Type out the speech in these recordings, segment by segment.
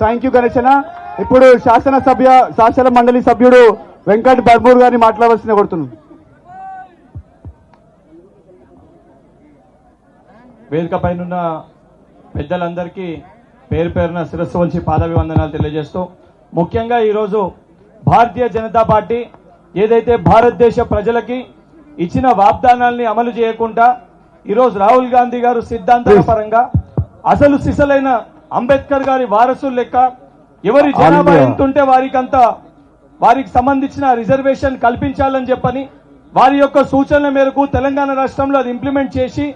Thank you గణేశన ఇప్పుడు శాసనసభ్య శాసన మండలి సభ్యుడు వెంకట్ బర్మూర్ గారిని మాట్లాడవలసిన కోరుతున్నాను వేదిక పైన పెద్దలందరికీ పేరు పేరున శిరస్సు వంచి పాదాభివందనాలు తెలియజేస్తూ ముఖ్యంగా ఈరోజు భారతీయ జనతా పార్టీ ఏదైతే భారతదేశ ప్రజలకి ఇచ్చిన వాగ్దానాల్ని అమలు చేయకుండా ఈరోజు రాహుల్ గాంధీ గారు సిద్ధాంతాల పరంగా అసలు సిసలైన అంబేద్కర్ గారి వారసులు లెక్క ఎవరి జనాభా India. ఎంత ఉంటే వారికంతా వారికి సంబంధించిన రిజర్వేషన్ కల్పించాలని చెప్పని వారి యొక్క సూచనల మేరకు తెలంగాణ రాష్ట్రంలో అది ఇంప్లిమెంట్ చేసి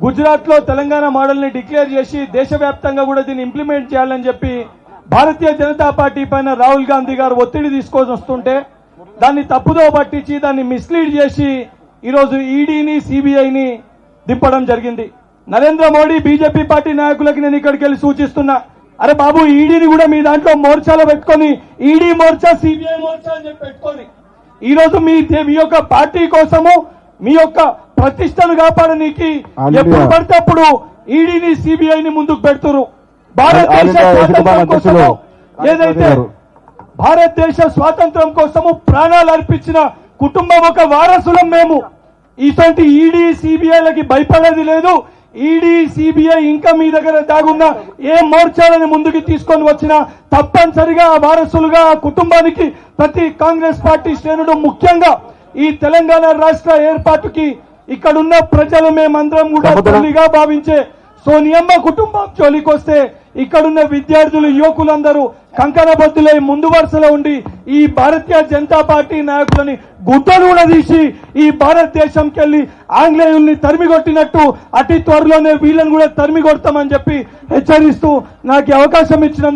గుజరాత్లో తెలంగాణ మోడల్ని డిక్లేర్ చేసి దేశవ్యాప్తంగా కూడా దీన్ని ఇంప్లిమెంట్ చేయాలని చెప్పి భారతీయ జనతా పార్టీ పైన రాహుల్ గాంధీ గారు ఒత్తిడి తీసుకొని వస్తుంటే దాన్ని తప్పుదో పట్టించి దాన్ని మిస్లీడ్ చేసి ఈరోజు ఈడీని సిబిఐని దింపడం జరిగింది నరేంద్ర మోడీ బీజేపీ పార్టీ నాయకులకి నేను ఇక్కడికి వెళ్ళి సూచిస్తున్నా అరే బాబు ఈడీని కూడా మీ దాంట్లో మోర్చాలో పెట్టుకొని ఈడీ మోర్చా సిబిఐ మోర్చా అని చెప్పి పెట్టుకొని ఈ రోజు మీ మీ యొక్క పార్టీ కోసము మీ యొక్క ప్రతిష్టను కాపాడనీకి. ఎప్పుడు పడితే అప్పుడు ఈడీని సిబిఐని ముందుకు పెడుతురు భారతదేశ. స్వాతంత్రం. కోసము ఏదైతే. భారతదేశ స్వాతంత్రం కోసము ప్రాణాలు అర్పించిన కుటుంబం ఒక వారసులం మేము ఇటువంటి ఈడీ సిబిఐలకి భయపడేది లేదు ఈడీ సిబిఐ ఇంకా మీ దగ్గర దాగున్న ఏ మోర్చాలను ముందుకు తీసుకొని వచ్చినా తప్పనిసరిగా ఆ వారసులుగా ఆ కుటుంబానికి ప్రతి కాంగ్రెస్ పార్టీ శ్రేణుడు ముఖ్యంగా ఈ తెలంగాణ రాష్ట్ర ఏర్పాటుకి ఇక్కడున్న ప్రజలు మేమందరం కూడా. తల్లిగా భావించే సోనియమ్మ కుటుంబం జోలికొస్తే ఇక్కడున్న విద్యార్థులు యువకులందరూ కంకణబద్దులై ముందు వరుసలో ఉండి ఈ భారతీయ జనతా పార్టీ నాయకులని గుడ్డలు కూడా తీసి ఈ భారతదేశంకి వెళ్ళి ఆంగ్లేయుల్ని తరిమి కొట్టినట్టు అతి త్వరలోనే వీళ్ళని కూడా తరిమి కొడతామని చెప్పి హెచ్చరిస్తూ నాకు అవకాశం ఇచ్చిన